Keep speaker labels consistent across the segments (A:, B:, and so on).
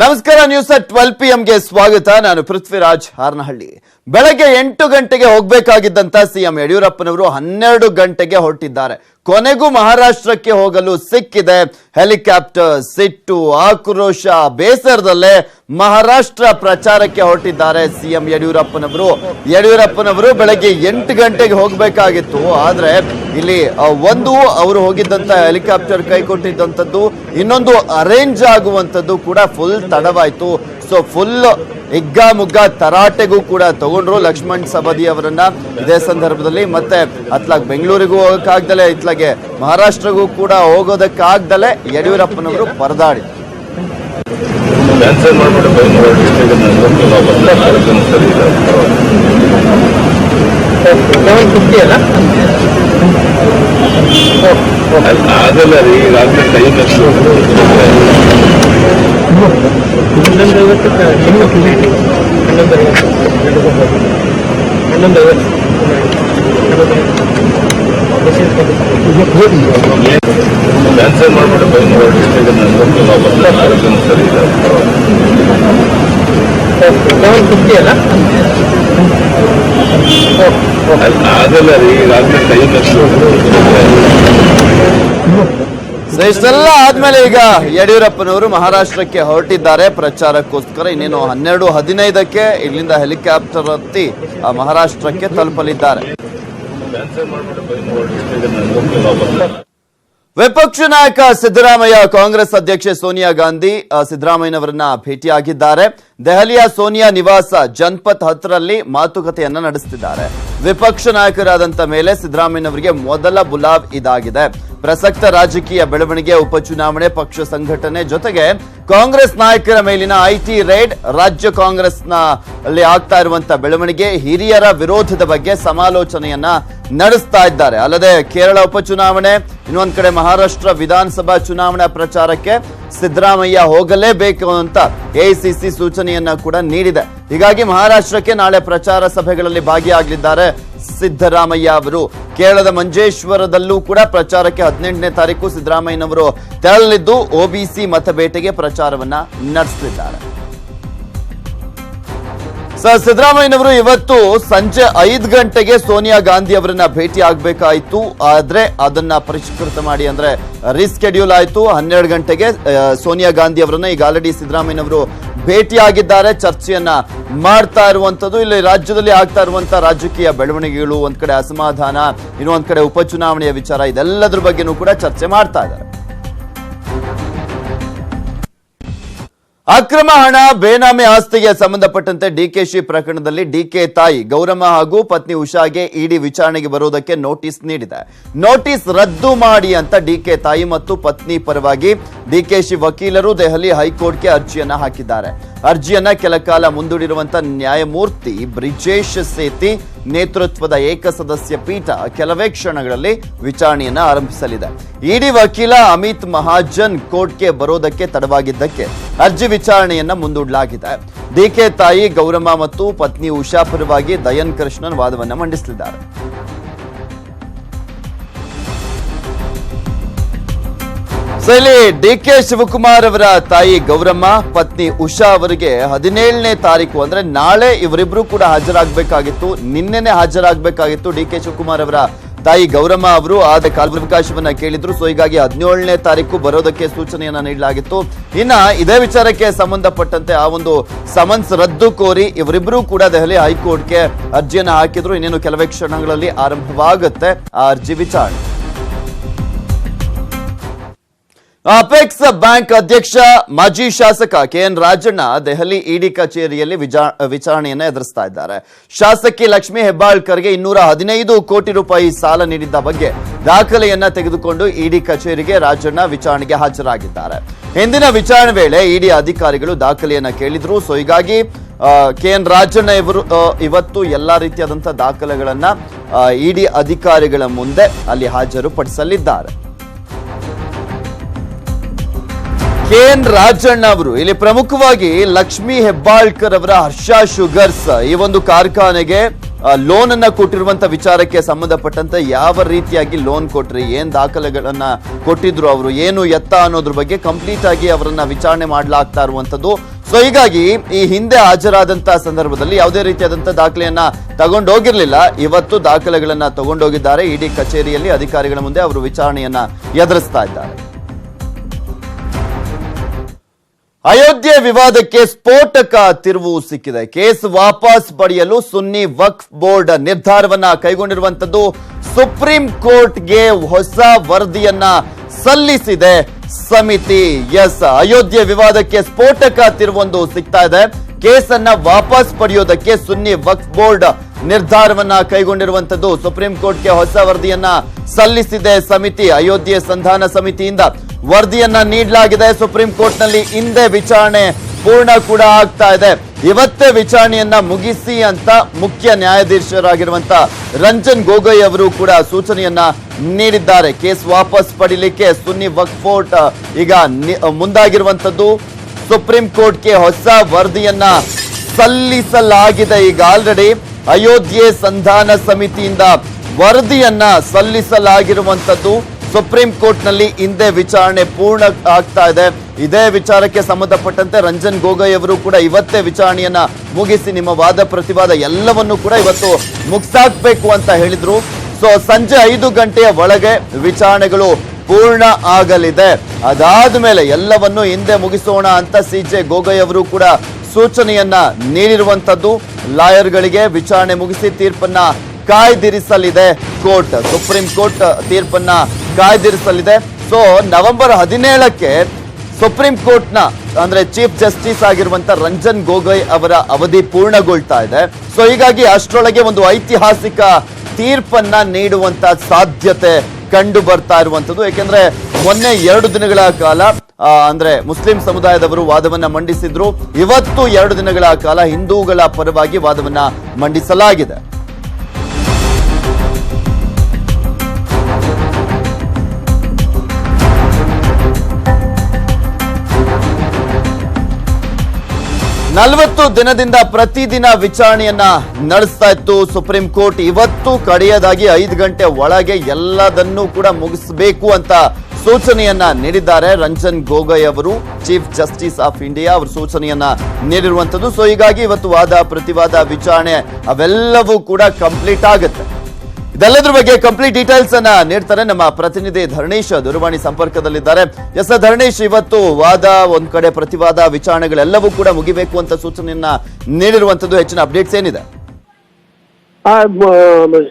A: ನಮಸ್ಕಾರ news at twelve P ಎಂಗೆ ಸ್ವಾಗತ. ನಾನು ಪೃಥ್ವಿರಾಜ್ ಹಾರನಹಳ್ಳಿ. ಬೆಳಗ್ಗೆ ಎಂಟು ಗಂಟೆಗೆ ಹೋಗಬೇಕಾಗಿದ್ದಂತ ಸಿಎಂ ಯಡಿಯೂರಪ್ಪನವರು ಹನ್ನೆರಡು ಗಂಟೆಗೆ ಹೊರಟಿದ್ದಾರೆ. ಕೊನೆಗೂ ಮಹಾರಾಷ್ಟ್ರಕ್ಕೆ ಹೋಗಲು ಸಿಕ್ಕಿದೆ. ಹೆಲಿಕಾಪ್ಟರ್, ಸಿಟ್ಟು, ಆಕ್ರೋಶ, ಬೇಸರದಲ್ಲೇ ಮಹಾರಾಷ್ಟ್ರ ಪ್ರಚಾರಕ್ಕೆ ಹೊರಟಿದ್ದಾರೆ ಸಿಎಂ ಯಡಿಯೂರಪ್ಪನವರು. ಯಡಿಯೂರಪ್ಪನವರು ಬೆಳಗ್ಗೆ ಎಂಟು ಗಂಟೆಗೆ ಹೋಗಬೇಕಾಗಿತ್ತು. ಆದ್ರೆ ಇಲ್ಲಿ ಒಂದು ಅವರು ಹೋಗಿದ್ದಂತ ಹೆಲಿಕಾಪ್ಟರ್ ಕೈ ಕೊಟ್ಟಿದ್ದಂಥದ್ದು, ಇನ್ನೊಂದು ಅರೇಂಜ್ ಆಗುವಂಥದ್ದು ಕೂಡ ಫುಲ್ ತಡವಾಯ್ತು. ಸೊ ಫುಲ್ ಹಿಗ್ಗ ಮುಗ್ಗ ತರಾಟೆಗೂ ಕೂಡ ತಗೊಂಡ್ರು. ಲಕ್ಷ್ಮಣ್ ಸಬದಿ ಅವರನ್ನ ಇದೇ ಸಂದರ್ಭದಲ್ಲಿ ಮತ್ತೆ ಅತ್ಲಾಗ್ ಬೆಂಗಳೂರಿಗೂ ಹೋಗೋಕ್ಕಾಗ್ದಲೆ ಇತ್ಲಾಗೆ ಮಹಾರಾಷ್ಟ್ರಗೂ ಕೂಡ ಹೋಗೋದಕ್ಕಾಗ್ದಲೆ ಯಡಿಯೂರಪ್ಪನವರು ಪರದಾಡಿ.
B: ಅದಲ್ಲ ರೀ
C: ಹನ್ನೊಂದು ಐವತ್ತಕ್ಕೆ ನಿಮ್ಮ ಹನ್ನೊಂದು ಐವತ್ತು. ಹನ್ನೊಂದು ಐವತ್ತು.
B: ಕ್ಯಾನ್ಸಲ್ ಮಾಡ್ಬಿಟ್ಟು ಬೈ ಮಾಡಿ ಆರೋಗ್ಯ ಸರಿ ಇಲ್ಲ
C: ಲೆವೆನ್ ಫಿಫ್ಟಿ ಅಲ್ಲ
B: ಅದಲ್ಲ ರೀ ಈಗಾಗಲೇ ಟೈಮ್ ಎಷ್ಟು
A: ಇಷ್ಟೆಲ್ಲ ಆದ್ಮೇಲೆ ಈಗ ಯಡಿಯೂರಪ್ಪನವರು ಮಹಾರಾಷ್ಟ್ರಕ್ಕೆ ಹೊರಟಿದ್ದಾರೆ. ಪ್ರಚಾರಕ್ಕೋಸ್ಕರ ಇನ್ನೇನು ಹನ್ನೆರಡು, ಹದಿನೈದಕ್ಕೆ ಇಲ್ಲಿಂದ ಹೆಲಿಕಾಪ್ಟರ್ ಹತ್ತಿ ಮಹಾರಾಷ್ಟ್ರಕ್ಕೆ ತಲುಪಲಿದ್ದಾರೆ. ವಿಪಕ್ಷ ನಾಯಕ ಸಿದ್ದರಾಮಯ್ಯ, ಕಾಂಗ್ರೆಸ್ ಅಧ್ಯಕ್ಷೆ ಸೋನಿಯಾ ಗಾಂಧಿ ಸಿದ್ದರಾಮಯ್ಯನವರನ್ನ ಭೇಟಿಯಾಗಿದ್ದಾರೆ. ದೆಹಲಿಯ ಸೋನಿಯಾ ನಿವಾಸ ಜನ್ಪತ್ ಹತ್ತರಲ್ಲಿ ಮಾತುಕತೆಯನ್ನ ನಡೆಸುತ್ತಿದ್ದಾರೆ ವಿಪಕ್ಷ ನಾಯಕರಾದಂತ ಮೇಲೆ ಸಿದ್ದರಾಮಯ್ಯನವರಿಗೆ ಮೊದಲ ಬುಲಾವ್ ಇದಾಗಿದೆ. ಪ್ರಸಕ್ತ ರಾಜಕೀಯ ಬೆಳವಣಿಗೆ, ಉಪಚುನಾವಣೆ, ಪಕ್ಷ ಸಂಘಟನೆ ಜೊತೆಗೆ ಕಾಂಗ್ರೆಸ್ ನಾಯಕರ ಮೇಲಿನ ಐಟಿ ರೇಡ್ ರಾಜ್ಯ ಕಾಂಗ್ರೆಸ್ನ ಅಲ್ಲಿ ಆಗ್ತಾ ಇರುವಂತಹ ಬೆಳವಣಿಗೆ, ಹಿರಿಯರ ವಿರೋಧದ ಬಗ್ಗೆ ಸಮಾಲೋಚನೆಯನ್ನ ನಡೆಸ್ತಾ ಇದ್ದಾರೆ. ಅಲ್ಲದೆ ಕೇರಳ ಉಪಚುನಾವಣೆ ಇನ್ನೊಂದ್ ಕಡೆ ಮಹಾರಾಷ್ಟ್ರ ವಿಧಾನಸಭಾ ಚುನಾವಣಾ ಪ್ರಚಾರಕ್ಕೆ ಸಿದ್ದರಾಮಯ್ಯ ಹೋಗಲೇಬೇಕು ಅಂತ ಎಐಸಿಸಿ ಸೂಚನೆಯನ್ನ ಕೂಡ ನೀಡಿದೆ. ಹೀಗಾಗಿ ಮಹಾರಾಷ್ಟ್ರಕ್ಕೆ ನಾಳೆ ಪ್ರಚಾರ ಸಭೆಗಳಲ್ಲಿ ಭಾಗಿಯಾಗಲಿದ್ದಾರೆ ಸಿದ್ದರಾಮಯ್ಯ ಅವರು. ಕೇರಳದ ಮಂಜೇಶ್ವರದಲ್ಲೂ ಕೂಡ ಪ್ರಚಾರಕ್ಕೆ ಹದಿನೆಂಟನೇ ತಾರೀಕು ಸಿದ್ದರಾಮಯ್ಯನವರು ತೆರಳಲಿದ್ದು ಒಬಿಸಿ ಮತಬೇಟೆಗೆ ಪ್ರಚಾರವನ್ನ ನಡೆಸಲಿದ್ದಾರೆ. ಸಿದ್ದರಾಮಯ್ಯನವರು ಇವತ್ತು ಸಂಜೆ ಐದು ಗಂಟೆಗೆ ಸೋನಿಯಾ ಗಾಂಧಿ ಅವರನ್ನ ಭೇಟಿ ಆಗಬೇಕಾಯಿತು ಆದರೆ ಅದನ್ನ ಪರಿಷ್ಕೃತ ಮಾಡಿ ಅಂದ್ರೆ ರೀಸ್ಕೆಡ್ಯೂಲ್ ಆಯಿತು. ಹನ್ನೆರಡು ಗಂಟೆಗೆ ಸೋನಿಯಾ ಗಾಂಧಿ ಅವರನ್ನ ಈಗ ಆಲ್ರೆಡಿ ಸಿದ್ದರಾಮಯ್ಯನವರು ಭೇಟಿಯಾಗಿದ್ದಾರೆ. ಚರ್ಚೆಯನ್ನ ಮಾಡ್ತಾ ಇರುವಂತದ್ದು ಇಲ್ಲಿ ರಾಜ್ಯದಲ್ಲಿ ಆಗ್ತಾ ಇರುವಂತ ರಾಜಕೀಯ ಬೆಳವಣಿಗೆಗಳು, ಒಂದ್ ಕಡೆ ಅಸಮಾಧಾನ, ಇನ್ನೊಂದ್ ಕಡೆ ಉಪಚುನಾವಣೆಯ ವಿಚಾರ, ಇದೆಲ್ಲದ್ರ ಬಗ್ಗೆನೂ ಕೂಡ ಚರ್ಚೆ ಮಾಡ್ತಾ ಇದ್ದಾರೆ. ಅಕ್ರಮ ಹಣ, ಬೇನಾಮಿ ಆಸ್ತಿಗೆ ಸಂಬಂಧಪಟ್ಟಂತೆ ಡಿಕೆಶಿ ಪ್ರಕರಣದಲ್ಲಿ ಡಿಕೆ ತಾಯಿ, ಗೌರಮ್ಮ ಹಾಗೂ ಪತ್ನಿ ಉಷಾಗೆ ಇಡಿ ವಿಚಾರಣೆಗೆ ಬರುವುದಕ್ಕೆ ನೋಟಿಸ್ ನೀಡಿದೆ. ನೋಟಿಸ್ ರದ್ದು ಮಾಡಿ ಅಂತ ಡಿಕೆ ತಾಯಿ ಮತ್ತು ಪತ್ನಿ ಪರವಾಗಿ ಡಿಕೆಶಿ ವಕೀಲರು ದೆಹಲಿ ಹೈಕೋರ್ಟ್ಗೆ ಅರ್ಜಿಯನ್ನ ಹಾಕಿದ್ದಾರೆ. ಅರ್ಜಿಯನ್ನ ಕೆಲ ಕಾಲ ಮುಂದೂಡಿರುವಂತ ನ್ಯಾಯಮೂರ್ತಿ ಬ್ರಿಜೇಶ್ ಸೇತಿ ನೇತೃತ್ವದ ಏಕಸದಸ್ಯ ಪೀಠ ಕೆಲವೇ ಕ್ಷಣಗಳಲ್ಲಿ ವಿಚಾರಣೆಯನ್ನ ಆರಂಭಿಸಲಿದೆ. ಇಡಿ ವಕೀಲ ಅಮಿತ್ ಮಹಾಜನ್ ಕೋರ್ಟ್ಗೆ ಬರೋದಕ್ಕೆ ತಡವಾಗಿದ್ದಕ್ಕೆ ಅರ್ಜಿ ವಿಚಾರಣೆಯನ್ನ ಮುಂದೂಡಲಾಗಿದೆ. ಡಿಕೆ ತಾಯಿ ಗೌರಮ್ಮ ಮತ್ತು ಪತ್ನಿ ಉಷಾ ಪರವಾಗಿ ದಯನ್ ಕೃಷ್ಣನ್ ವಾದವನ್ನ ಮಂಡಿಸಲಿದ್ದಾರೆ. ಸೊ ಇಲ್ಲಿ ಡಿ ಕೆ ಶಿವಕುಮಾರ್ ಅವರ ತಾಯಿ ಗೌರಮ್ಮ, ಪತ್ನಿ ಉಷಾ ಅವರಿಗೆ ಹದಿನೇಳನೇ ತಾರೀಕು ಅಂದ್ರೆ ನಾಳೆ ಇವರಿಬ್ರು ಕೂಡ ಹಾಜರಾಗಬೇಕಾಗಿತ್ತು. ನಿನ್ನೆನೆ ಹಾಜರಾಗಬೇಕಾಗಿತ್ತು ಡಿ ಕೆ ಶಿವಕುಮಾರ್ ಅವರ ತಾಯಿ ಗೌರಮ್ಮ ಅವರು. ಆದ ಕಾಲಾವಕಾಶವನ್ನ ಕೇಳಿದ್ರು. ಸೊ ಹೀಗಾಗಿ ಹದಿನೇಳನೇ ತಾರೀಕು ಬರೋದಕ್ಕೆ ಸೂಚನೆಯನ್ನ ನೀಡಲಾಗಿತ್ತು. ಇನ್ನ ಇದೇ ವಿಚಾರಕ್ಕೆ ಸಂಬಂಧಪಟ್ಟಂತೆ ಆ ಒಂದು ಸಮನ್ಸ್ ರದ್ದು ಕೋರಿ ಇವರಿಬ್ರು ಕೂಡ ದೆಹಲಿ ಹೈಕೋರ್ಟ್ಗೆ ಅರ್ಜಿಯನ್ನ ಹಾಕಿದ್ರು. ಇನ್ನೇನು ಕೆಲವೇ ಕ್ಷಣಗಳಲ್ಲಿ ಆರಂಭವಾಗುತ್ತೆ ಆ ಅರ್ಜಿ ವಿಚಾರಣೆ. ಅಪೆಕ್ಸ್ ಬ್ಯಾಂಕ್ ಅಧ್ಯಕ್ಷ ಮಾಜಿ ಶಾಸಕ K N Rajanna Delhi ED ಕಚೇರಿಯಲ್ಲಿ ವಿಚಾರಣೆಯನ್ನು ಎದುರಿಸ್ತಾ ಇದ್ದಾರೆ. ಶಾಸಕಿ ಲಕ್ಷ್ಮಿ ಹೆಬ್ಬಾಳ್ಕರ್ಗೆ ಇನ್ನೂರ ಹದಿನೈದು ಕೋಟಿ ರೂಪಾಯಿ ಸಾಲ ನೀಡಿದ್ದ ಬಗ್ಗೆ ದಾಖಲೆಯನ್ನ ತೆಗೆದುಕೊಂಡು ಇಡಿ ಕಚೇರಿಗೆ ರಾಜಣ್ಣ ವಿಚಾರಣೆಗೆ ಹಾಜರಾಗಿದ್ದಾರೆ. ಹಿಂದಿನ ವಿಚಾರಣೆ ವೇಳೆ ಇಡಿ ಅಧಿಕಾರಿಗಳು ದಾಖಲೆಯನ್ನ ಕೇಳಿದ್ರು. ಸೊ, ಹೀಗಾಗಿ ಕೆ ಎನ್ ರಾಜಣ್ಣ ಇವರು ಇವತ್ತು ಎಲ್ಲಾ ರೀತಿಯಾದಂತಹ ದಾಖಲೆಗಳನ್ನ ಇಡಿ ಅಧಿಕಾರಿಗಳ ಮುಂದೆ ಅಲ್ಲಿ ಹಾಜರುಪಡಿಸಲಿದ್ದಾರೆ. ಕೆ ಎನ್ ರಾಜಣ್ಣ ಅವರು, ಇಲ್ಲಿ ಪ್ರಮುಖವಾಗಿ ಲಕ್ಷ್ಮಿ ಹೆಬ್ಬಾಳ್ಕರ್ ಅವರ ಹರ್ಷ ಶುಗರ್ಸ್. ಈ ಒಂದು ಕಾರ್ಖಾನೆಗೆ ಲೋನ್ ಅನ್ನ ಕೊಟ್ಟಿರುವಂತ ವಿಚಾರಕ್ಕೆ ಸಂಬಂಧಪಟ್ಟಂತೆ ಯಾವ ರೀತಿಯಾಗಿ ಲೋನ್ ಕೊಟ್ರಿ, ಏನ್ ದಾಖಲೆಗಳನ್ನ ಕೊಟ್ಟಿದ್ರು ಅವರು, ಏನು ಎತ್ತ ಅನ್ನೋದ್ರ ಬಗ್ಗೆ ಕಂಪ್ಲೀಟ್ ಆಗಿ ಅವರನ್ನ ವಿಚಾರಣೆ ಮಾಡಲಾಗ್ತಾ ಇರುವಂತದ್ದು. ಸೊ ಹೀಗಾಗಿ ಈ ಹಿಂದೆ ಹಾಜರಾದಂತಹ ಸಂದರ್ಭದಲ್ಲಿ ಯಾವುದೇ ರೀತಿಯಾದಂತಹ ದಾಖಲೆಯನ್ನ ತಗೊಂಡೋಗಿರ್ಲಿಲ್ಲ. ಇವತ್ತು ದಾಖಲೆಗಳನ್ನ ತಗೊಂಡೋಗಿದ್ದಾರೆ. ಇಡಿ ಕಚೇರಿಯಲ್ಲಿ ಅಧಿಕಾರಿಗಳ ಮುಂದೆ ಅವರು ವಿಚಾರಣೆಯನ್ನ ಎದುರಿಸ್ತಾ ಇದ್ದಾರೆ. ಅಯೋಧ್ಯೆ ವಿವಾದಕ್ಕೆ ಸ್ಫೋಟಕ ತಿರುವು ಸಿಕ್ಕಿದೆ. ಕೇಸ್ ವಾಪಸ್ ಪಡೆಯಲು ಸುನ್ನಿ ವಕ್ಫ್ ಬೋರ್ಡ್ ನಿರ್ಧಾರವನ್ನ ಕೈಗೊಂಡಿರುವಂತದ್ದು ಸುಪ್ರೀಂ ಕೋರ್ಟ್ಗೆ ಹೊಸ ವರದಿಯನ್ನ ಸಲ್ಲಿಸಿದೆ ಸಮಿತಿ. ಎಸ್, ಅಯೋಧ್ಯೆ ವಿವಾದಕ್ಕೆ ಸ್ಫೋಟಕ ತಿರುವೊಂದು ಸಿಗ್ತಾ ಇದೆ. ಕೇಸನ್ನ ವಾಪಸ್ ಪಡೆಯೋದಕ್ಕೆ ಸುನ್ನಿ ವಕ್ಫ್ ಬೋರ್ಡ್ ನಿರ್ಧಾರವನ್ನ ಕೈಗೊಂಡಿರುವಂತದ್ದು ಸುಪ್ರೀಂ ಕೋರ್ಟ್ಗೆ ಹೊಸ ವರದಿಯನ್ನ ಸಲ್ಲಿಸಿದೆ ಸಮಿತಿ. ಅಯೋಧ್ಯೆ ಸಂಧಾನ ಸಮಿತಿಯಿಂದ ವರದಿಯನ್ನ ನೀಡಲಾಗಿದೆ. ಸುಪ್ರೀಂ ಕೋರ್ಟ್ನಲ್ಲಿ ಹಿಂದೆ ವಿಚಾರಣೆ ಪೂರ್ಣ ಕೂಡ ಆಗ್ತಾ ಇದೆ. ಇವತ್ತೇ ವಿಚಾರಣೆಯನ್ನ ಮುಗಿಸಿ ಅಂತ ಮುಖ್ಯ ನ್ಯಾಯಾಧೀಶರಾಗಿರುವಂತ ರಂಜನ್ ಗೊಗೊಯ್ ಅವರು ಕೂಡ ಸೂಚನೆಯನ್ನ ನೀಡಿದ್ದಾರೆ. ಕೇಸ್ ವಾಪಸ್ ಪಡಿಲಿಕ್ಕೆ ಸುನ್ನಿ ವಕ್ಫೋರ್ಟ್, ಈಗ ಮುಂದಾಗಿರುವಂತದ್ದು ಸುಪ್ರೀಂ ಕೋರ್ಟ್ಗೆ ಹೊಸ ವರದಿಯನ್ನ ಸಲ್ಲಿಸಲಾಗಿದೆ. ಈಗ ಆಲ್ರೆಡಿ ಅಯೋಧ್ಯೆ ಸಂಧಾನ ಸಮಿತಿಯಿಂದ ವರದಿಯನ್ನ ಸಲ್ಲಿಸಲಾಗಿರುವಂತದ್ದು ಸುಪ್ರೀಂ ಕೋರ್ಟ್ನಲ್ಲಿ ಹಿಂದೆ ವಿಚಾರಣೆ ಪೂರ್ಣ ಆಗ್ತಾ ಇದೆ. ಇದೇ ವಿಚಾರಕ್ಕೆ ಸಂಬಂಧಪಟ್ಟಂತೆ ರಂಜನ್ ಗೊಗೊಯ್ ಅವರು ಕೂಡ ಇವತ್ತೇ ವಿಚಾರಣೆಯನ್ನ ಮುಗಿಸಿ ನಿಮ್ಮ ವಾದ ಪ್ರತಿವಾದ ಎಲ್ಲವನ್ನು ಕೂಡ ಇವತ್ತು ಮುಗಿಸಾಕ್ಬೇಕು ಅಂತ ಹೇಳಿದ್ರು. ಸೊ ಸಂಜೆ ಐದು ಗಂಟೆಯ ಒಳಗೆ ವಿಚಾರಣೆಗಳು ಪೂರ್ಣ ಆಗಲಿದೆ. ಅದಾದ ಮೇಲೆ ಎಲ್ಲವನ್ನು ಹಿಂದೆ ಮುಗಿಸೋಣ ಅಂತ ಸಿ ಜೆ ಗೊಗೋಯ್ ಅವರು ಕೂಡ ಸೂಚನೆಯನ್ನ ನೀಡಿರುವಂತದ್ದು. ಲಾಯರ್ಗಳಿಗೆ ವಿಚಾರಣೆ ಮುಗಿಸಿ ತೀರ್ಪನ್ನ ಕಾಯ್ದಿರಿಸಲಿದೆ ಕೋರ್ಟ್, ಸುಪ್ರೀಂ ಕೋರ್ಟ್ ತೀರ್ಪನ್ನ ಕಾಯ್ದಿರಿಸಲಿದೆ. ಸೊ ನವೆಂಬರ್ ಹದಿನೇಳಕ್ಕೆ ಸುಪ್ರೀಂ ಕೋರ್ಟ್ನ, ಅಂದ್ರೆ ಚೀಫ್ ಜಸ್ಟಿಸ್ ಆಗಿರುವಂತ ರಂಜನ್ ಗೊಗೊಯ್ ಅವರ ಅವಧಿ ಪೂರ್ಣಗೊಳ್ತಾ ಇದೆ. ಸೊ ಹೀಗಾಗಿ ಅಷ್ಟರೊಳಗೆ ಒಂದು ಐತಿಹಾಸಿಕ ತೀರ್ಪನ್ನ ನೀಡುವಂತ ಸಾಧ್ಯತೆ ಕಂಡು ಬರ್ತಾ ಇರುವಂತದ್ದು. ಯಾಕೆಂದ್ರೆ ಮೊನ್ನೆ ಎರಡು ದಿನಗಳ ಕಾಲ ಅಂದ್ರೆ ಮುಸ್ಲಿಂ ಸಮುದಾಯದವರು ವಾದವನ್ನ ಮಂಡಿಸಿದ್ರು. ಇವತ್ತು ಎರಡು ದಿನಗಳ ಕಾಲ ಹಿಂದೂಗಳ ಪರವಾಗಿ ವಾದವನ್ನ ಮಂಡಿಸಲಾಗಿದೆ. ನಲವತ್ತು ದಿನದಿಂದ ಪ್ರತಿದಿನ ವಿಚಾರಣೆಯನ್ನ ನಡೆಸ್ತಾ ಇತ್ತು ಸುಪ್ರೀಂ ಕೋರ್ಟ್. ಇವತ್ತು ಕಡೆಯದಾಗಿ ಐದು ಗಂಟೆ ಒಳಗೆ ಎಲ್ಲದನ್ನೂ ಕೂಡ ಮುಗಿಸಬೇಕು ಅಂತ ಸೂಚನೆಯನ್ನ ನೀಡಿದ್ದಾರೆ ರಂಜನ್ ಗೊಗೊಯ್ ಅವರು, ಚೀಫ್ ಜಸ್ಟಿಸ್ ಆಫ್ ಇಂಡಿಯಾ ಅವರು ಸೂಚನೆಯನ್ನ ನೀಡಿರುವಂತದ್ದು ಸೊ ಹೀಗಾಗಿ ಇವತ್ತು ವಾದ, ಪ್ರತಿವಾದ, ವಿಚಾರಣೆ, ಅವೆಲ್ಲವೂ ಕೂಡ ಕಂಪ್ಲೀಟ್ ಆಗುತ್ತೆ. ಇದೆಲ್ಲದ್ರ ಬಗ್ಗೆ ಕಂಪ್ಲೀಟ್ ಡೀಟೇಲ್ಸ್ ಅನ್ನ ನೀಡ್ತಾರೆ ನಮ್ಮ ಪ್ರತಿನಿಧಿ ಧರಣೇಶ್ ದೂರವಾಣಿ ಸಂಪರ್ಕದಲ್ಲಿದ್ದಾರೆ. ಎಸ್ ಧರಣೇಶ್, ಇವತ್ತು ವಾದ, ಒಂದ್ ಕಡೆ ಪ್ರತಿವಾದ, ವಿಚಾರಣೆಗಳೆಲ್ಲವೂ ಕೂಡ ಮುಗಿಬೇಕು ಅಂತ ಸೂಚನೆಯನ್ನ ನೀಡಿರುವಂತದ್ದು ಹೆಚ್ಚಿನ ಅಪ್ಡೇಟ್ಸ್ ಏನಿದೆ?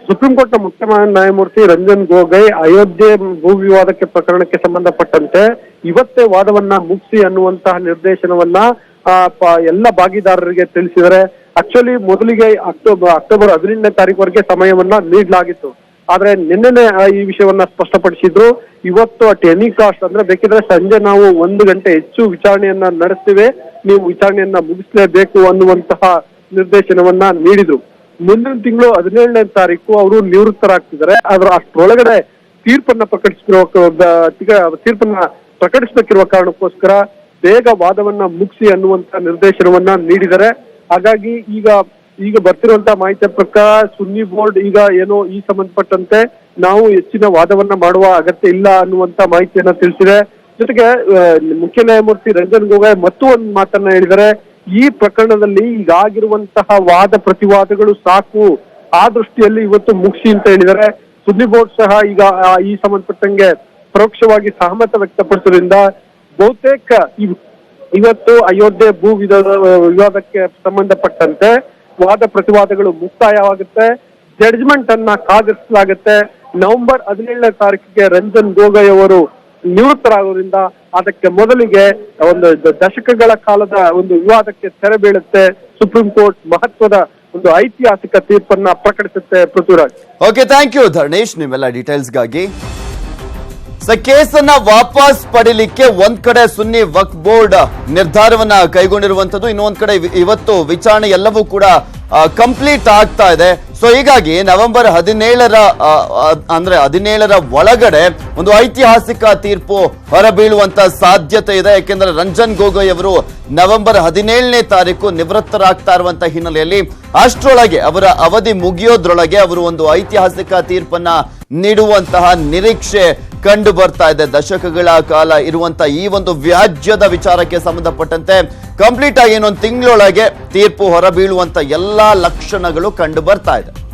D: ಸುಪ್ರೀಂ ಕೋರ್ಟ್ನ ಮುಖ್ಯ ನ್ಯಾಯಮೂರ್ತಿ ರಂಜನ್ ಗೊಗೊಯ್ ಅಯೋಧ್ಯೆ ಭೂ ವಿವಾದಕ್ಕೆ ಪ್ರಕರಣಕ್ಕೆ ಸಂಬಂಧಪಟ್ಟಂತೆ ಇವತ್ತೇ ವಾದವನ್ನ ಮುಗಿಸಿ ಅನ್ನುವಂತಹ ನಿರ್ದೇಶನವನ್ನ ಎಲ್ಲ ಭಾಗಿದಾರರಿಗೆ ತಿಳಿಸಿದರೆ ಆಕ್ಚುಲಿ ಮೊದಲಿಗೆ ಅಕ್ಟೋಬರ್ ಅಕ್ಟೋಬರ್ ಹದಿನೆಂಟನೇ ತಾರೀಕುವರೆಗೆ ಸಮಯವನ್ನ ನೀಡಲಾಗಿತ್ತು. ಆದ್ರೆ ನಿನ್ನೆ ಈ ವಿಷಯವನ್ನ ಸ್ಪಷ್ಟಪಡಿಸಿದ್ರು. ಇವತ್ತು ಅಟ್ ಎನಿ ಕಾಸ್ಟ್ ಅಂದ್ರೆ ಬೇಕಿದ್ರೆ ಸಂಜೆ ನಾವು ಒಂದು ಗಂಟೆ ಹೆಚ್ಚು ವಿಚಾರಣೆಯನ್ನ ನಡೆಸ್ತೇವೆ. ನೀವು ವಿಚಾರಣೆಯನ್ನ ಮುಗಿಸಲೇಬೇಕು ಅನ್ನುವಂತಹ ನಿರ್ದೇಶನವನ್ನ ನೀಡಿದ್ರು. ಮುಂದಿನ ತಿಂಗಳು ಹದಿನೇಳನೇ ತಾರೀಕು ಅವರು ನಿವೃತ್ತರಾಗ್ತಿದ್ದಾರೆ. ಆದ್ರೆ ಅಷ್ಟರೊಳಗಡೆ ತೀರ್ಪನ್ನ ಪ್ರಕಟಿಸಿರುವ ತೀರ್ಪನ್ನ ಪ್ರಕಟಿಸಬೇಕಿರುವ ಕಾರಣಕ್ಕೋಸ್ಕರ ಬೇಗ ವಾದವನ್ನ ಮುಗಿಸಿ ಅನ್ನುವಂತ ನಿರ್ದೇಶನವನ್ನ ನೀಡಿದ್ದಾರೆ. ಹಾಗಾಗಿ ಈಗ ಈಗ ಬರ್ತಿರುವಂತಹ ಮಾಹಿತಿಯ ಪ್ರಕಾರ ಸುನ್ನಿ ಬೋರ್ಡ್ ಈಗ ಏನೋ ಈ ಸಂಬಂಧಪಟ್ಟಂತೆ ನಾವು ಹೆಚ್ಚಿನ ವಾದವನ್ನ ಮಾಡುವ ಅಗತ್ಯ ಇಲ್ಲ ಅನ್ನುವಂತ ಮಾಹಿತಿಯನ್ನ ತಿಳಿಸಿದೆ. ಜೊತೆಗೆ ಮುಖ್ಯ ನ್ಯಾಯಮೂರ್ತಿ ರಂಜನ್ ಗೊಗೊಯ್ ಮತ್ತು ಒಂದು ಮಾತನ್ನ ಹೇಳಿದರೆ ಈ ಪ್ರಕರಣದಲ್ಲಿ ಈಗಾಗಿರುವಂತಹ ವಾದ ಪ್ರತಿವಾದಗಳು ಸಾಕು. ಆ ದೃಷ್ಟಿಯಲ್ಲಿ ಇವತ್ತು ಮುಗಿಸಿ ಅಂತ ಹೇಳಿದರೆ ಸುದ್ದಿ ಬೋರ್ಡ್ ಸಹ ಈಗ ಈ ಸಂಬಂಧಪಟ್ಟಂಗೆ ಪರೋಕ್ಷವಾಗಿ ಸಹಮತ ವ್ಯಕ್ತಪಡಿಸೋದ್ರಿಂದ ಬಹುತೇಕ ಇವ್- ಇವತ್ತು ಅಯೋಧ್ಯೆ ಭೂ ವಿವಾದ, ವಿವಾದಕ್ಕೆ ಸಂಬಂಧಪಟ್ಟಂತೆ ವಾದ ಪ್ರತಿವಾದಗಳು ಮುಕ್ತಾಯವಾಗುತ್ತೆ. ಜಡ್ಜ್ಮೆಂಟ್ ಅನ್ನ ಕಾದಿರಿಸಲಾಗುತ್ತೆ. ನವೆಂಬರ್ ಹದಿನೇಳನೇ ತಾರೀಕಿಗೆ ರಂಜನ್ ಗೊಗೊಯ್ ಅವರು ನಿವೃತ್ತರಾಗೋದ್ರಿಂದ ಅದಕ್ಕೆ ಮೊದಲಿಗೆ ಒಂದು ದಶಕಗಳ ಕಾಲದ ಒಂದು ವಿವಾದಕ್ಕೆ ತೆರೆ ಬೀಳುತ್ತೆ. ಸುಪ್ರೀಂ ಕೋರ್ಟ್ ಮಹತ್ವದ ಒಂದು ಐತಿಹಾಸಿಕ ತೀರ್ಪನ್ನ ಪ್ರಕಟಿಸುತ್ತೆ Prithviraj.
A: Okay thank you Dharnesh. ನಿಮ್ಮೆಲ್ಲ ಡೀಟೇಲ್ಸ್ಗಾಗಿ ಕೇಸನ್ನ ವಾಪಸ್ ಪಡಿಲಿಕ್ಕೆ ಒಂದ್ ಕಡೆ ಸುನ್ನಿ ವಕ್ ಬೋರ್ಡ್ ನಿರ್ಧಾರವನ್ನ ಕೈಗೊಂಡಿರುವಂತದ್ದು ಇನ್ನೊಂದ್ ಕಡೆ ಇವ್- ಇವತ್ತು ವಿಚಾರಣೆ ಎಲ್ಲವೂ ಕೂಡ ಕಂಪ್ಲೀಟ್ ಆಗ್ತಾ ಇದೆ. ಸೊ ಹೀಗಾಗಿ ನವೆಂಬರ್ ಹದಿನೇಳರ ಅಂದ್ರೆ ಹದಿನೇಳರ ಒಳಗಡೆ ಒಂದು ಐತಿಹಾಸಿಕ ತೀರ್ಪು ಹೊರಬೀಳುವಂತ ಸಾಧ್ಯತೆ ಇದೆ. ಯಾಕೆಂದ್ರೆ ರಂಜನ್ ಗೊಗೊಯ್ ಅವರು ನವೆಂಬರ್ ಹದಿನೇಳನೇ ತಾರೀಕು ನಿವೃತ್ತರಾಗ್ತಾ ಇರುವಂತ ಹಿನ್ನೆಲೆಯಲ್ಲಿ ಅಷ್ಟರೊಳಗೆ ಅವರ ಅವಧಿ ಮುಗಿಯೋದ್ರೊಳಗೆ ಅವರು ಒಂದು ಐತಿಹಾಸಿಕ ತೀರ್ಪನ್ನ ನೀಡುವಂತಹ ನಿರೀಕ್ಷೆ ಕಂಡು ಬರ್ತಾ ಇದೆ. ದಶಕಗಳ ಕಾಲ ಇರುವಂತ ಈ ಒಂದು ವ್ಯಾಜ್ಯದ ವಿಚಾರಕ್ಕೆ ಸಂಬಂಧಪಟ್ಟಂತೆ ಕಂಪ್ಲೀಟ್ ಆಗಿ ಇನ್ನೊಂದು ತಿಂಗಳೊಳಗೆ ತೀರ್ಪು ಹೊರಬೀಳುವಂತ ಎಲ್ಲಾ ಲಕ್ಷಣಗಳು ಕಂಡು ಬರ್ತಾ ಇದೆ.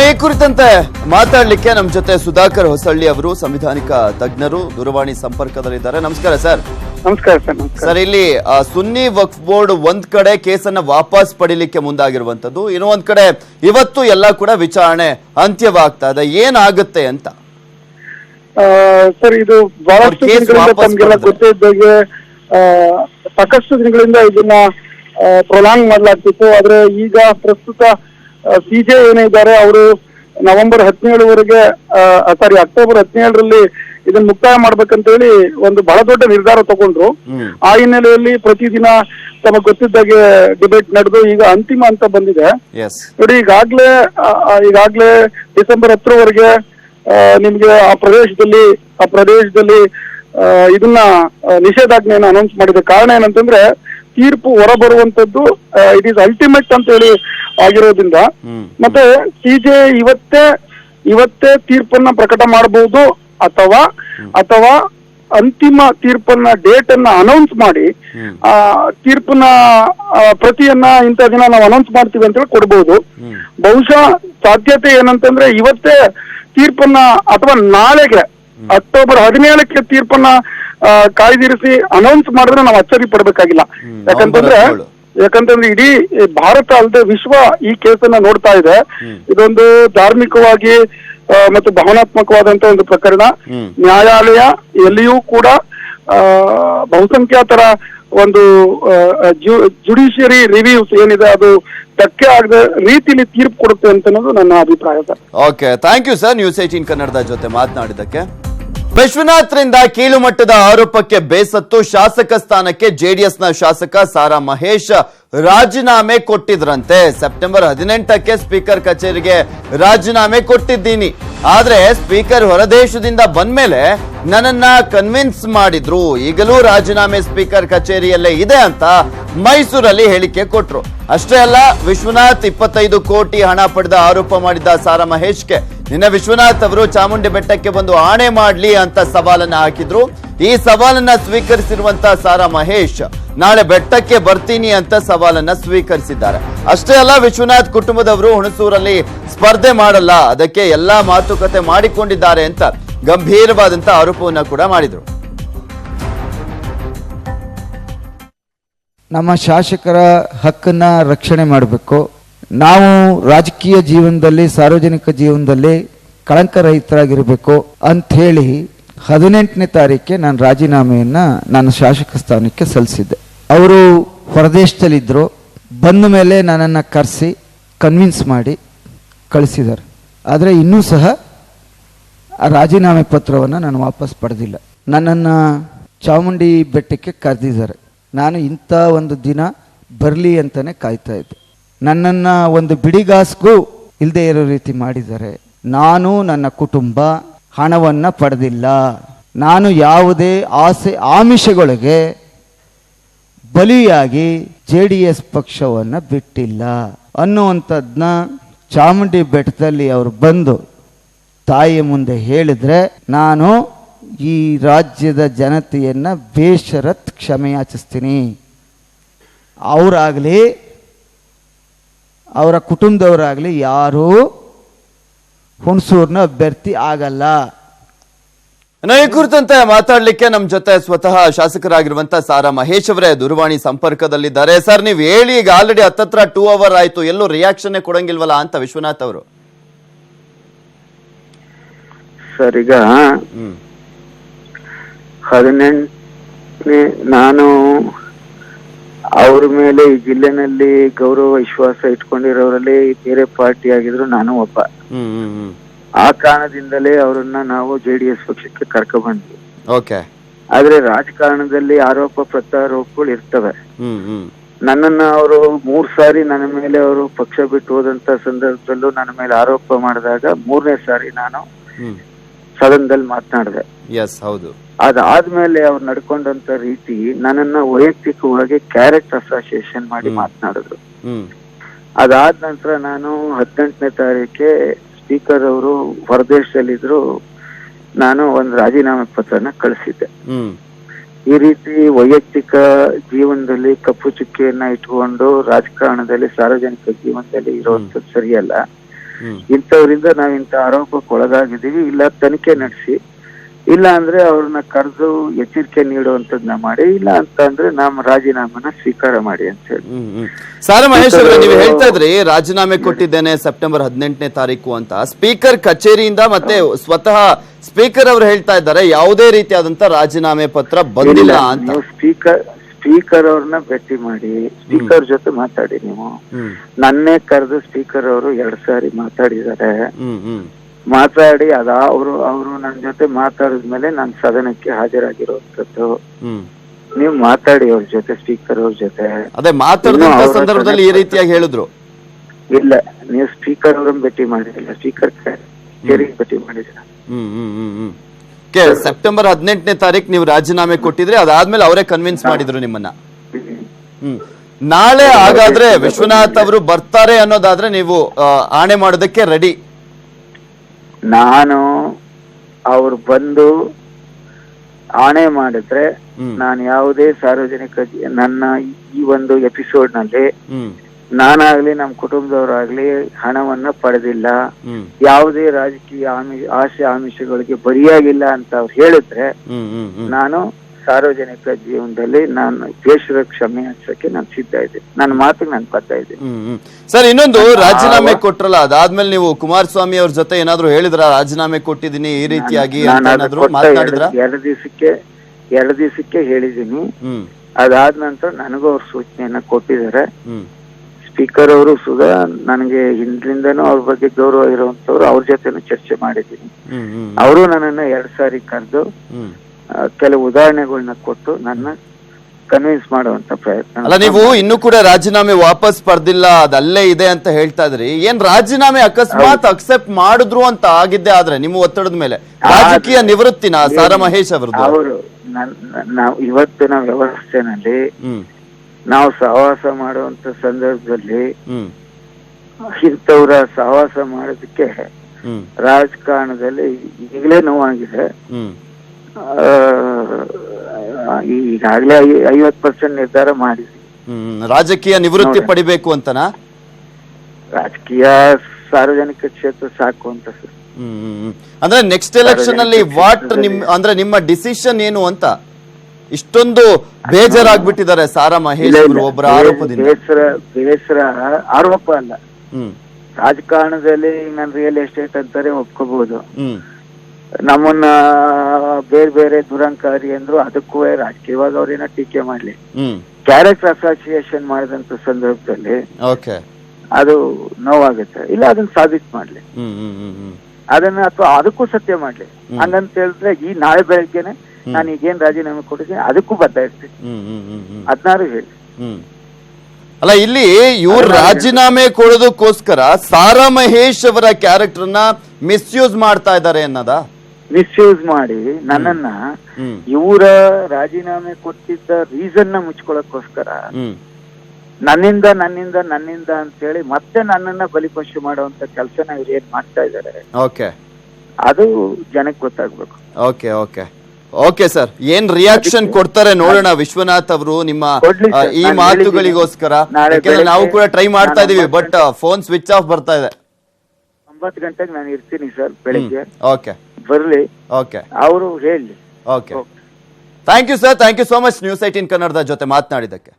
A: ಈ ಕುರಿತಂತೆ ಮಾತಾಡಲಿಕ್ಕೆ ನಮ್ಮ ಜೊತೆ ಸುಧಾಕರ್ ಹೊಸಳ್ಳಿ ಅವರು ಸಂವಿಧಾನಿಕ ತಜ್ಞರು ದೂರವಾಣಿ ಸಂಪರ್ಕದಲ್ಲಿದ್ದಾರೆ. ನಮಸ್ಕಾರ ಸರ್.
E: ನಮಸ್ಕಾರ ಸರ್
A: ಸರ್ ಇಲ್ಲಿ ಆ, ಸುನ್ನಿ ವಕ್ಫ್ ಬೋರ್ಡ್ ಒಂದ್ ಕಡೆ ಕೇಸನ್ನ ವಾಪಸ್ ಪಡಿಲಿಕ್ಕೆ ಮುಂದಾಗಿರುವಂತದ್ದು ಏನೋ ಒಂದ್ ಕಡೆ ಇವತ್ತು ಎಲ್ಲ ಕೂಡ ವಿಚಾರಣೆ ಅಂತ್ಯವಾಗ್ತಾ ಇದೆ. ಏನಾಗುತ್ತೆ ಅಂತ?
E: ಆ, ಸರ್ ಇದು ಬಹಳಷ್ಟು
A: ಅವ್ರ ಕೇಸ್
E: ದಿನಗಳಿಂದ
A: ವಾಪಸ್
E: ತಮ್ಗೆಲ್ಲ
A: ಪಡೆದ್ರೆ.
E: ಗೊತ್ತಿದ್ದಾಗೆ ಆ, ಸಾಕಷ್ಟು ದಿನಗಳಿಂದ ಇದನ್ನ ಪ್ರೊಲಾಂಗ್ ಮಾಡಲಾಗ್ತಿತ್ತು. ಆದ್ರೆ ಈಗ ಪ್ರಸ್ತುತ ಸಿಜೆ ಏನಿದ್ದಾರೆ ಅವರು ನವೆಂಬರ್ ಹದಿನೇಳವರೆಗೆ ಸಾರಿ ಅಕ್ಟೋಬರ್ ಹದಿನೇಳರಲ್ಲಿ ಇದನ್ನ ಮುಕ್ತಾಯ ಮಾಡ್ಬೇಕಂತ ಹೇಳಿ ಒಂದು ಬಹಳ ದೊಡ್ಡ ನಿರ್ಧಾರ ತಗೊಂಡ್ರು. ಆ ಹಿನ್ನೆಲೆಯಲ್ಲಿ ಪ್ರತಿದಿನ ತಮಗೆ ಗೊತ್ತಿದ್ದಾಗೆ ಡಿಬೇಟ್ ನಡೆದು ಈಗ ಅಂತಿಮ ಅಂತ ಬಂದಿದೆ. ನೋಡಿ ಈಗಾಗ್ಲೇ ಈಗಾಗ್ಲೇ ಡಿಸೆಂಬರ್ ಹತ್ತರವರೆಗೆ ನಿಮ್ಗೆ ಆ ಪ್ರದೇಶದಲ್ಲಿ ಆ ಪ್ರದೇಶದಲ್ಲಿ ಆ, ಇದನ್ನ ನಿಷೇಧಾಜ್ಞೆಯನ್ನು ಅನೌನ್ಸ್ ಮಾಡಿದ ಕಾರಣ ಏನಂತಂದ್ರೆ ತೀರ್ಪು ಹೊರಬರುವಂತದ್ದು ಇಟ್ ಈಸ್ ಅಲ್ಟಿಮೇಟ್ ಅಂತ ಹೇಳಿ ಆಗಿರೋದ್ರಿಂದ. ಮತ್ತೆ ಸಿಜೆ ಇವತ್ತೇ ಇವತ್ತೇ ತೀರ್ಪನ್ನ ಪ್ರಕಟ ಮಾಡಬಹುದು ಅಥವಾ ಅಥವಾ ಅಂತಿಮ ತೀರ್ಪನ್ನ ಡೇಟ್ ಅನ್ನ ಅನೌನ್ಸ್ ಮಾಡಿ ಆ ತೀರ್ಪನ್ನ ಪ್ರತಿಯನ್ನ ಇಂಥ ದಿನ ನಾವು ಅನೌನ್ಸ್ ಮಾಡ್ತೀವಿ ಅಂತ ಹೇಳಿ
A: ಕೊಡ್ಬಹುದು
E: ಬಹುಶಃ ಸಾಧ್ಯತೆ ಏನಂತಂದ್ರೆ ಇವತ್ತೇ ತೀರ್ಪನ್ನ ಅಥವಾ ನಾಳೆಗೆ ಅಕ್ಟೋಬರ್ ಹದಿನೇಳಕ್ಕೆ ತೀರ್ಪನ್ನ ಕಾಯ್ದಿರಿಸಿ ಅನೌನ್ಸ್ ಮಾಡಿದ್ರೆ ನಾವು ಅಚ್ಚರಿ ಪಡಬೇಕಾಗಿಲ್ಲ. ಯಾಕಂತಂದ್ರೆ ಯಾಕಂತಂದ್ರೆ ಇಡೀ ಭಾರತ ಅಲ್ಲದೆ ವಿಶ್ವ ಈ ಕೇಸನ್ನ ನೋಡ್ತಾ ಇದೆ. ಇದೊಂದು ಧಾರ್ಮಿಕವಾಗಿ ಮತ್ತು ಭಾವನಾತ್ಮಕವಾದಂತ ಒಂದು ಪ್ರಕರಣ. ನ್ಯಾಯಾಲಯ ಎಲ್ಲಿಯೂ ಕೂಡ ಆ, ಬಹುಸಂಖ್ಯಾತರ ಒಂದು ಜುಡಿಷಿಯರಿ ರಿವ್ಯೂಸ್ ಏನಿದೆ ಅದು ಧಕ್ಕೆ ಆಗದ ರೀತಿಲಿ ತೀರ್ಪು ಕೊಡುತ್ತೆ ಅಂತ ಅನ್ನೋದು ನನ್ನ ಅಭಿಪ್ರಾಯ sir.
A: Okay thank you sir news eighteen ಕನ್ನಡದ ಜೊತೆ ಮಾತನಾಡಿದ್ದಕ್ಕೆ. ವಿಶ್ವನಾಥ್ರಿಂದ ಕೀಳುಮಟ್ಟದ ಆರೋಪಕ್ಕೆ ಬೇಸತ್ತು ಶಾಸಕ ಸ್ಥಾನಕ್ಕೆ ಜೆಡಿಎಸ್ನ ಶಾಸಕ ಸಾರಾ ಮಹೇಶ್ ರಾಜೀನಾಮೆ ಕೊಟ್ಟಿದ್ರಂತೆ. ಸೆಪ್ಟೆಂಬರ್ ಹದಿನೆಂಟಕ್ಕೆ ಸ್ಪೀಕರ್ ಕಚೇರಿಗೆ ರಾಜೀನಾಮೆ ಕೊಟ್ಟಿದ್ದೀನಿ. ಆದ್ರೆ ಸ್ಪೀಕರ್ ಹೊರದೇಶದಿಂದ ಬಂದ್ಮೇಲೆ ನನ್ನನ್ನ ಕನ್ವಿನ್ಸ್ ಮಾಡಿದ್ರು. ಈಗಲೂ ರಾಜೀನಾಮೆ ಸ್ಪೀಕರ್ ಕಚೇರಿಯಲ್ಲೇ ಇದೆ ಅಂತ ಮೈಸೂರಲ್ಲಿ ಹೇಳಿಕೆ ಕೊಟ್ರು. ಅಷ್ಟೇ ಅಲ್ಲ, ವಿಶ್ವನಾಥ್ ಇಪ್ಪತ್ತೈದು ಕೋಟಿ ಹಣ ಪಡೆದ ಆರೋಪ ಮಾಡಿದ್ದ ಸಾರಾ ಮಹೇಶ್ಗೆ ನಿನ್ನೆ ವಿಶ್ವನಾಥ್ ಅವರು ಚಾಮುಂಡಿ ಬೆಟ್ಟಕ್ಕೆ ಬಂದು ಆಣೆ ಮಾಡ್ಲಿ ಅಂತ ಸವಾಲನ್ನ ಹಾಕಿದ್ರು. ಈ ಸವಾಲನ್ನ ಸ್ವೀಕರಿಸಿರುವಂತ ಸಾರಾ ಮಹೇಶ್ ನಾಳೆ ಬೆಟ್ಟಕ್ಕೆ ಬರ್ತೀನಿ ಅಂತ ಸವಾಲನ್ನ ಸ್ವೀಕರಿಸಿದ್ದಾರೆ. ಅಷ್ಟೇ ಅಲ್ಲ, ವಿಶ್ವನಾಥ್ ಕುಟುಂಬದವರು ಹುಣಸೂರಲ್ಲಿ ಸ್ಪರ್ಧೆ ಮಾಡಲ್ಲ, ಅದಕ್ಕೆ ಎಲ್ಲಾ ಮಾತುಕತೆ ಮಾಡಿಕೊಂಡಿದ್ದಾರೆ ಅಂತ ಗಂಭೀರವಾದಂತ ಆರೋಪವನ್ನ ಕೂಡ ಮಾಡಿದರು.
F: ನಮ್ಮ ಶಾಸಕರ ಹಕ್ಕನ್ನ ರಕ್ಷಣೆ ಮಾಡಬೇಕು. ನಾವು ರಾಜಕೀಯ ಜೀವನದಲ್ಲಿ, ಸಾರ್ವಜನಿಕ ಜೀವನದಲ್ಲಿ ಕಳಂಕ ರಹಿತರಾಗಿರಬೇಕು ಅಂಥೇಳಿ ಹದಿನೆಂಟನೇ ತಾರೀಕೆ ನಾನು ರಾಜೀನಾಮೆಯನ್ನು ನಾನು ಶಾಸಕ ಸ್ಥಾನಕ್ಕೆ ಸಲ್ಲಿಸಿದ್ದೆ. ಅವರು ಹೊರದೇಶದಲ್ಲಿದ್ದರು. ಬಂದ ಮೇಲೆ ನನ್ನನ್ನು ಕರೆಸಿ ಕನ್ವಿನ್ಸ್ ಮಾಡಿ ಕಳಿಸಿದ್ದಾರೆ. ಆದರೆ ಇನ್ನೂ ಸಹ ಆ ರಾಜೀನಾಮೆ ಪತ್ರವನ್ನು ನಾನು ವಾಪಸ್ ಪಡೆದಿಲ್ಲ. ನನ್ನನ್ನು ಚಾಮುಂಡಿ ಬೆಟ್ಟಕ್ಕೆ ಕರೆದಿದ್ದಾರೆ. ನಾನು ಇಂಥ ಒಂದು ದಿನ ಬರಲಿ ಅಂತಲೇ ಕಾಯ್ತಾ ಇದ್ದೆ. ನನ್ನನ್ನು ಒಂದು ಬಿಡಿಗಾಸ್ಗೂ ಇಲ್ಲದೆ ಇರೋ ರೀತಿ ಮಾಡಿದ್ದಾರೆ. ನಾನು ನನ್ನ ಕುಟುಂಬ ಹಣವನ್ನು ಪಡೆದಿಲ್ಲ. ನಾನು ಯಾವುದೇ ಆಸೆ ಆಮಿಷಗಳಿಗೆ ಬಲಿಯಾಗಿ ಜೆ ಡಿ ಎಸ್ ಪಕ್ಷವನ್ನು ಬಿಟ್ಟಿಲ್ಲ ಅನ್ನುವಂಥದ್ದನ್ನ ಚಾಮುಂಡಿ ಬೆಟ್ಟದಲ್ಲಿ ಅವರು ಬಂದು ತಾಯಿ ಮುಂದೆ ಹೇಳಿದ್ರೆ, ನಾನು ಈ ರಾಜ್ಯದ ಜನತೆಯನ್ನು ಬೇಷರತ್ ಕ್ಷಮೆಯಾಚಿಸ್ತೀನಿ ಅವರಾಗಲಿ, ಅವರ ಕುಟುಂಬದವರಾಗಲಿ ಯಾರೂ ಹುಣಸೂರಿನ ಅಭ್ಯರ್ಥಿ ಆಗಲ್ಲ.
A: ಈ ಕುರಿತಂತೆ ಮಾತಾಡ್ಲಿಕ್ಕೆ ನಮ್ ಜೊತೆ ಸ್ವತಃ ಶಾಸಕರಾಗಿರುವಂತ ಸಾರಾ ಮಹೇಶ್ ಅವರೇ ದೂರವಾಣಿ ಸಂಪರ್ಕದಲ್ಲಿದ್ದಾರೆ. ಸರ್ ನೀವ್ ಹೇಳಿ ಈಗ ಆಲ್ರೆಡಿ ಹತ್ತತ್ರ ಟೂ ಅವರ್ ಆಯ್ತು ಎಲ್ಲೂ ರಿಯಾಕ್ಷನ್ ಕೊಡಂಗಿಲ್ವಲ್ಲ ಅಂತ ವಿಶ್ವನಾಥ್ ಅವರು?
G: ಸರ್ ಈಗ ಹದಿನೆಂಟನೇ ನಾನು ಅವ್ರ ಮೇಲೆ ಈ ಜಿಲ್ಲೆನಲ್ಲಿ ಗೌರವ ವಿಶ್ವಾಸ ಇಟ್ಕೊಂಡಿರೋರಲ್ಲಿ ಬೇರೆ ಪಾರ್ಟಿ ಆಗಿದ್ರು ನಾನು ಒಬ್ಬ. ಆ ಕಾರಣದಿಂದಲೇ ಅವರನ್ನ ನಾವು ಜೆ ಡಿ ಎಸ್ ಪಕ್ಷಕ್ಕೆ ಕರ್ಕ ಬಂದ್ವಿ.
A: ಓಕೆ.
G: ಆದ್ರೆ ರಾಜಕಾರಣದಲ್ಲಿ ಆರೋಪ ಪ್ರತ್ಯಾರೋಪಗಳು ಇರ್ತವೆ. ನನ್ನನ್ನ ಅವರು ಮೂರ್ ಸಾರಿ ನನ್ನ ಮೇಲೆ ಅವರು ಪಕ್ಷ ಬಿಟ್ಟು ಹೋದಂತ ಸಂದರ್ಭದಲ್ಲೂ ನನ್ನ ಮೇಲೆ ಆರೋಪ ಮಾಡಿದಾಗ ಮೂರನೇ ಸಾರಿ ನಾನು ಸದನದಲ್ಲಿ ಮಾತನಾಡಿದೆ.
A: ಎಸ್ ಹೌದು.
G: ಅದಾದ್ಮೇಲೆ ಅವ್ರು ನಡ್ಕೊಂಡಂತ ರೀತಿ ನನ್ನನ್ನ ವೈಯಕ್ತಿಕವಾಗಿ ಕ್ಯಾರೆಕ್ಟರ್ ಅಸೋಸಿಯೇಷನ್ ಮಾಡಿ. ಮಾತನಾಡಿದ್ರು. ಅದಾದ ನಂತರ ನಾನು ಹದಿನೆಂಟನೇ ತಾರೀಕೆ ಸ್ಪೀಕರ್ ಅವರು ಹೊರದೇಶದಲ್ಲಿದ್ರು ನಾನು ಒಂದು ರಾಜೀನಾಮೆ ಪತ್ರನ ಕಳಿಸಿದ್ದೆ. ಈ ರೀತಿ ವೈಯಕ್ತಿಕ ಜೀವನದಲ್ಲಿ ಕಪ್ಪು ಚುಕ್ಕಿಯನ್ನ ಇಟ್ಕೊಂಡು ರಾಜಕಾರಣದಲ್ಲಿ ಸಾರ್ವಜನಿಕ ಜೀವನದಲ್ಲಿ ಇರುವಂತದ್ದು ಸರಿಯಲ್ಲ. ಇಂಥವರಿಂದ ನಾವ್ ಇಂಥ ಆರೋಪಕ್ಕೆ ಒಳಗಾಗಿದ್ದೀವಿ ಇಲ್ಲ ತನಿಖೆ ನಡೆಸಿ. ಇಲ್ಲ ಅಂದ್ರೆ ಅವ್ರನ್ನ ಕರೆದು ಎಚ್ಚರಿಕೆ ನೀಡುವಂತದ್ನ ಮಾಡಿ ಇಲ್ಲ ಅಂತ ಅಂದ್ರೆ ನಮ್ಮ ರಾಜೀನಾಮೆನ ಸ್ವೀಕಾರ ಮಾಡಿ ಅಂತ ಹೇಳಿ.
A: ಸಾರ ಮಹೇಶ್ ಅವರೇ ನೀವು ಹೇಳ್ತಾ ಇದ್ರಿ ರಾಜೀನಾಮೆ ಕೊಟ್ಟಿದ್ದೇನೆ ಸೆಪ್ಟೆಂಬರ್ ಹದಿನೆಂಟನೇ ತಾರೀಕು ಅಂತ. ಸ್ಪೀಕರ್ ಕಚೇರಿಯಿಂದ ಮತ್ತೆ ಸ್ವತಃ ಸ್ಪೀಕರ್ ಅವರು ಹೇಳ್ತಾ ಇದ್ದಾರೆ ಯಾವುದೇ ರೀತಿಯಾದಂತ ರಾಜೀನಾಮೆ ಪತ್ರ ಬಂದಿಲ್ಲ ಅಂತ.
G: ನೀವು ಸ್ಪೀಕರ್ ಸ್ಪೀಕರ್ ಅವ್ರನ್ನ ಭೇಟಿ ಮಾಡಿ ಸ್ಪೀಕರ್ ಜೊತೆ ಮಾತಾಡಿ ನೀವು. ನನ್ನೇ ಕರೆದು ಸ್ಪೀಕರ್ ಅವರು ಎರಡ್ ಸಾರಿ ಮಾತಾಡಿದ್ದಾರೆ. ಮಾತಾಡಿ ಅದ ಅವರು ಅವರು ನನ್ನ ಜೊತೆ ಮಾತಾಡಿದ್ಮೇಲೆ ನಾನು ಸದನಕ್ಕೆ ಹಾಜರಾಗಿರುವಂತದ್ದು
A: ಹ್ಮ್.
G: ನೀವು ಮಾತಾಡಿ ಅವ್ರ ಜೊತೆ ಸ್ಪೀಕರ್ ಅವ್ರ ಜೊತೆ.
A: ಅದೇ
G: ಮಾತಾಡಿದ
A: ಸಂದರ್ಭದಲ್ಲಿ ಈ ರೀತಿಯಾಗಿ ಹೇಳಿದ್ರು.
G: ಇಲ್ಲ ನೀವು ಸ್ಪೀಕರ್ ಅವ್ರನ್ನ ಭೇಟಿ ಮಾಡಿದಿಲ್ಲ ಸ್ಪೀಕರ್ ಕೇರಿಗೆ ಭೇಟಿ ಮಾಡಿದಿಲ್ಲ
A: ಹ್ಮ್ ಹ್ಮ್ ಹ್ಮ್ ಹ್ಮ್. ಕೆ ಸೆಪ್ಟೆಂಬರ್ ಹದಿನೆಂಟನೇ ತಾರೀಕು ನೀವು ರಾಜೀನಾಮೆ ಕೊಟ್ಟಿದ್ರೆ ಅದಾದ್ಮೇಲೆ ಅವರೇ ಕನ್ವಿನ್ಸ್ ಮಾಡಿದ್ರು ನಿಮ್ಮನ್ನ. ಹ್ಮ್. ನಾಳೆ ಹಾಗಾದ್ರೆ ವಿಶ್ವನಾಥ್ ಅವರು ಬರ್ತಾರೆ ಅನ್ನೋದಾದ್ರೆ ನೀವು ಆಣೆ ಮಾಡೋದಕ್ಕೆ ರೆಡಿ
G: ನಾನು ಅವ್ರು ಬಂದು ಆಣೆ ಮಾಡಿದ್ರೆ. ನಾನು ಯಾವುದೇ ಸಾರ್ವಜನಿಕ ನನ್ನ ಈ ಒಂದು
A: ಎಪಿಸೋಡ್ನಲ್ಲಿ
G: ನಾನಾಗ್ಲಿ ನಮ್ಮ ಕುಟುಂಬದವರಾಗ್ಲಿ ಹಣವನ್ನ ಪಡೆದಿಲ್ಲ. ಯಾವುದೇ ರಾಜಕೀಯ ಆಮಿ ಆಶೆ ಆಮಿಷಗಳಿಗೆ ಬರಿಯಾಗಿಲ್ಲ ಅಂತ ಅವ್ರು ಹೇಳಿದ್ರೆ ನಾನು ಸಾರ್ವಜನಿಕ ಜೀವನದಲ್ಲಿ ನಾನು ದೇಶದ ಕ್ಷಮೆ ಹಚ್ಚಕ್ಕೆ ನಾನು ಸಿದ್ಧ ಇದೆ ನನ್ನ ಮಾತಿಗೆ ನಾನು ಇದ್ದೀನಿ.
A: ಹ್ಮ್ ಹ್ಮ್. ಸರ್ ಇನ್ನೊಂದು ರಾಜೀನಾಮೆ ಕೊಟ್ರಲ್ಲ ಅದಾದ್ಮೇಲೆ ನೀವು ಕುಮಾರಸ್ವಾಮಿ ಅವ್ರ ಜೊತೆ ಏನಾದ್ರು ಹೇಳಿದ್ರ? ರಾಜೀನಾಮೆ ಕೊಟ್ಟಿದ್ದೀನಿ ಈ ರೀತಿಯಾಗಿ ಅಂತ
G: ನಾನು ಅದು
A: ಏನಾದ್ರು
G: ಕೊಟ್ಟ
A: ಮಾತನಾಡಿದ್ರ?
G: ಎರಡು- ಎರಡು ದಿವಸಕ್ಕೆ ಎರಡು ದಿವಸಕ್ಕೆ ಹೇಳಿದ್ದೀನಿ.
A: ಹ್ಮ್.
G: ಅದಾದ ನಂತರ ನನಗೂ ಅವ್ರ ಸೂಚನೆಯನ್ನ ಕೊಟ್ಟಿದ್ದಾರೆ.
A: ಹ್ಮ್.
G: ಸ್ಪೀಕರ್ ಅವರು ಸುಧಾ ನನಗೆ ಹಿಂದ್ರಿಂದನೂ ಅವ್ರ ಬಗ್ಗೆ ಗೌರವ ಇರುವಂತವ್ರು ಅವ್ರ ಜೊತೆನೂ ಚರ್ಚೆ ಮಾಡಿದ್ದೀನಿ.
A: ಹ್ಮ್ ಹ್ಮ್.
G: ಅವರು ನನ್ನನ್ನ ಎರಡ್ ಸಾರಿ ಕರೆದು
A: ಹ್ಮ್.
G: ಕೆಲವು ಉದಾಹರಣೆಗಳನ್ನ ಕೊಟ್ಟು ನನ್ನ ಕನ್ವಿನ್ಸ್ ಮಾಡುವಂತ ಪ್ರಯತ್ನ.
A: ಅಲ್ಲ ನೀವು ಇನ್ನು ಕೂಡ ರಾಜೀನಾಮೆ ವಾಪಸ್ ಪಡೆದಿಲ್ಲ ಅದಲ್ಲೇ ಇದೆ ಅಂತ ಹೇಳ್ತಾ ಇದ್ರಿ. ಏನ್ ರಾಜೀನಾಮೆ ಅಕಸ್ಮಾತ್ ಅಕ್ಸೆಪ್ಟ್ ಮಾಡಿದ್ರು ಅಂತ ಆಗಿದ್ದೆ ಆದ್ರೆ ನಿಮ್ಮ ಒತ್ತಡದ ಮೇಲೆ. ರಾಜಕೀಯ ನಿವೃತ್ತಿನ ಸಾರ ಮಹೇಶ್ ಅವರದ್ದು?
G: ಅವರು ನಾವು ಇವತ್ತಿನ ವ್ಯವಸ್ಥೆನಲ್ಲಿ ನಾವು ಸಹವಾಸ ಮಾಡುವಂತ ಸಂದರ್ಭದಲ್ಲಿ ಇಂಥವ್ರ ಸಹವಾಸ ಮಾಡೋದಕ್ಕೆ ರಾಜಕಾರಣದಲ್ಲಿ ಈಗಲೇ ನೋವಾಗಿದೆ. ಈಗಾಗಲೇ ಐವತ್ ಪರ್ಸೆಂಟ್ ನಿರ್ಧಾರ ಮಾಡಿ
A: ಹ್ಮ್ ರಾಜಕೀಯ ನಿವೃತ್ತಿ. ಪಡಿಬೇಕು ಅಂತನಾ?
G: ರಾಜಕೀಯ ಸಾರ್ವಜನಿಕ ಕ್ಷೇತ್ರ ಸಾಕು ಅಂತ ಸರ್.
A: ಹ್ಮ್ ಹ್ಮ್, ಹ್ಮ್. ಅಂದ್ರೆ ನೆಕ್ಸ್ಟ್ ಎಲೆಕ್ಷನ್ ಅಲ್ಲಿ ವಾಟ್ ನಿಮ್ ಅಂದ್ರೆ ನಿಮ್ಮ ಡಿಸಿಷನ್ ಏನು ಅಂತ? ಇಷ್ಟೊಂದು ಬೇಜಾರಾಗ್ಬಿಟ್ಟಿದ್ದಾರೆ ಸಾರಾ ಮಹೇಶ್
G: ಇಲ್ಲ,
A: ಅವರು ಒಬ್ಬರ ಆರೋಪದಿಂದ.
G: ಬೇಸರ ಬೇಸರ ಆರೋಪ ಅಲ್ಲ.
A: ಹ್ಮ್.
G: ರಾಜಕಾರಣದಲ್ಲಿ ನಾನು ರಿಯಲ್ ಎಸ್ಟೇಟ್ ಅಂತಾರೆ ಒಪ್ಕೋಬಹುದು
A: ಹ್ಮ್.
G: ನಮ್ಮನ್ನ ಬೇರೆ ಬೇರೆ ದುರಂಕಾರಿ ಅಂದ್ರು ಅದಕ್ಕೂ ರಾಜಕೀಯವಾಗಿ ಅವ್ರೇನ ಟೀಕೆ ಮಾಡ್ಲಿ. ಕ್ಯಾರೆಕ್ಟರ್ ಅಸೋಸಿಯೇಷನ್ ಮಾಡಿದಂತ ಸಂದರ್ಭದಲ್ಲಿ
A: ಓಕೆ
G: ಅದು ನೋವಾಗುತ್ತೆ. ಇಲ್ಲ ಅದನ್ನ ಸಾಬೀತ್ ಮಾಡ್ಲಿ. ಅದನ್ನ ಅಥವಾ ಅದಕ್ಕೂ ಸತ್ಯ ಮಾಡ್ಲಿ. ಹಂಗಂತ ಹೇಳಿದ್ರೆ ಈ ನಾಳೆ ಬೆಳಗ್ಗೆನೆ ನಾನು ಈಗೇನ್ ರಾಜೀನಾಮೆ ಕೊಟ್ಟಿದ್ದೀನಿ ಅದಕ್ಕೂ ಬದ್ಧ ಇರ್ತೀನಿ. ಹದಿನಾರು ಹೇಳಿ.
A: ಹ್ಮ್. ಅಲ್ಲ ಇಲ್ಲಿ ಇವ್ರು ರಾಜೀನಾಮೆ ಕೊಡೋದಕ್ಕೋಸ್ಕರ ಸಾರಾ ಮಹೇಶ್ ಅವರ ಕ್ಯಾರೆಕ್ಟರ್ನ ಮಿಸ್ಯೂಸ್ ಮಾಡ್ತಾ ಇದ್ದಾರೆ ಅನ್ನೋದಾ?
G: ಮಿಸ್ಯೂಸ್ ಮಾಡಿ ನನ್ನನ್ನ ಇವರ ರಾಜೀನಾಮೆ ಕೊಟ್ಟಿದ್ದ ರೀಸನ್ನ ಮುಚ್ಕೊಳಕ್ಕೋಸ್ಕರ ನನ್ನಿಂದ ನನ್ನಿಂದ ನನ್ನಿಂದ ಅಂತ ಹೇಳಿ ಮತ್ತೆ ನನ್ನನ್ನ ಬಲಿಪಶು ಮಾಡುವಂತ ಕೆಲಸನ ಇವ್ರು ಏನ್ ಮಾಡ್ತಾ ಇದ್ದಾರೆ
A: ಓಕೆ.
G: ಅದು ಜನಕ್ಕೆ ಗೊತ್ತಾಗ್ಬೇಕು.
A: Okay okay. ಓಕೆ ಸರ್ ಏನ್ ರಿಯಾಕ್ಷನ್ ಕೊಡ್ತಾರೆ ನೋಡೋಣ ವಿಶ್ವನಾಥ್ ಅವರು ನಿಮ್ಮ ಈ ಮಾತುಗಳಿಗೋಸ್ಕರ. ನಾವು ಕೂಡ ಟ್ರೈ ಮಾಡ್ತಾ ಇದೀವಿ ಬಟ್ ಫೋನ್ ಸ್ವಿಚ್ ಆಫ್ ಬರ್ತಾ ಇದೆ.
G: ಒಂಬತ್ತು ಗಂಟೆಗೆ ನಾನು ಇರ್ತೀನಿ ಸರ್ ಬೆಳಿಗ್ಗೆ.
A: ಓಕೆ.
G: ಬರ್ಲಿ.
A: ಓಕೆ
G: ಅವರು ಹೇಳಿ.
A: Okay thank you sir thank you so much news eighteen ಕನ್ನಡದ ಜೊತೆ ಮಾತನಾಡಿದ್ದಕ್ಕೆ.